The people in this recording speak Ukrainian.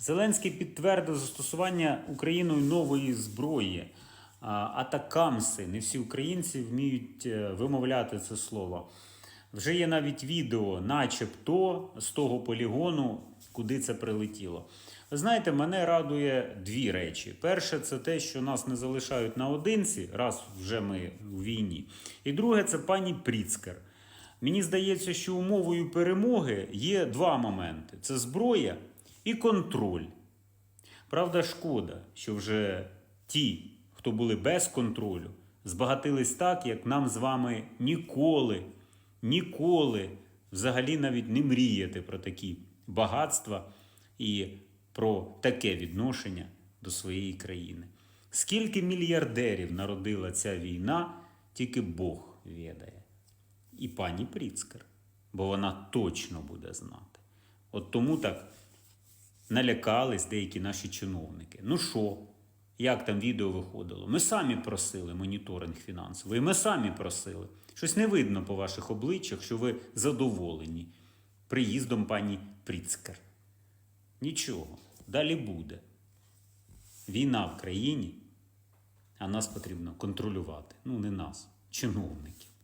Зеленський підтвердив застосування Україною нової зброї. Атакамси. Не всі українці вміють е, вимовляти це слово. Вже є навіть відео, начебто, з того полігону, куди це прилетіло. Ви знаєте, мене радує дві речі. Перше, це те, що нас не залишають наодинці, раз вже ми у війні. І друге, це пані Пріцкер. Мені здається, що умовою перемоги є два моменти: це зброя і контроль. Правда, шкода, що вже ті, хто були без контролю, збагатились так, як нам з вами ніколи, ніколи взагалі навіть не мріяти про такі багатства і про таке відношення до своєї країни. Скільки мільярдерів народила ця війна, тільки Бог відає. І пані Пріцкер, бо вона точно буде знати. От тому так налякались деякі наші чиновники. Ну що, як там відео виходило? Ми самі просили моніторинг фінансовий, ми самі просили. Щось не видно по ваших обличчях, що ви задоволені приїздом пані Пріцкер. Нічого, далі буде. Війна в країні, а нас потрібно контролювати. Ну, не нас, чиновників.